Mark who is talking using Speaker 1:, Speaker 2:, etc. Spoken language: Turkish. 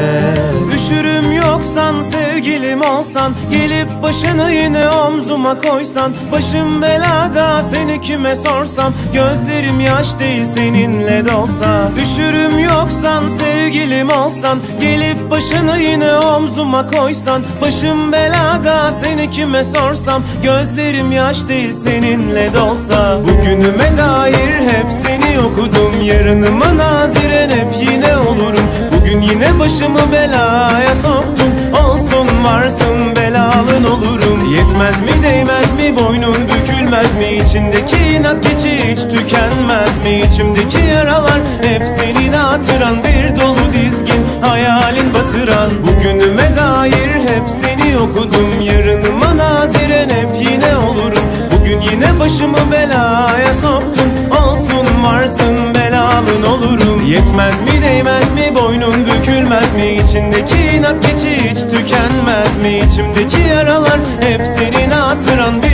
Speaker 1: yine Düşürüm yoksan sevgilim olsan Gelip başını yine omzuma koysan Başım belada seni kime sorsam Gözlerim yaş değil seninle dolsa. Düşürüm yoksan sevgilim olsan Gelip başını yine omzuma koysan Başım belada seni kime sorsam Gözlerim yaş değil seninle dolsa. Bugünüme dair hep seni okudum Yarınıma naziren başımı belaya soktum. Olsun varsın belalın olurum. Yetmez mi değmez mi? Boynun bükülmez mi? İçindeki inat geçi hiç tükenmez mi? İçimdeki yaralar hep senin hatıran Bir dolu dizgin hayalin batıran. Bugünüme dair hep seni okudum. Yarınıma naziren hep yine olurum. Bugün yine başımı belaya soktum. Olsun varsın belalın olurum. Yetmez mi değmez mi mi İçindeki inat geçi hiç tükenmez mi? İçimdeki yaralar hep senin hatıran Bir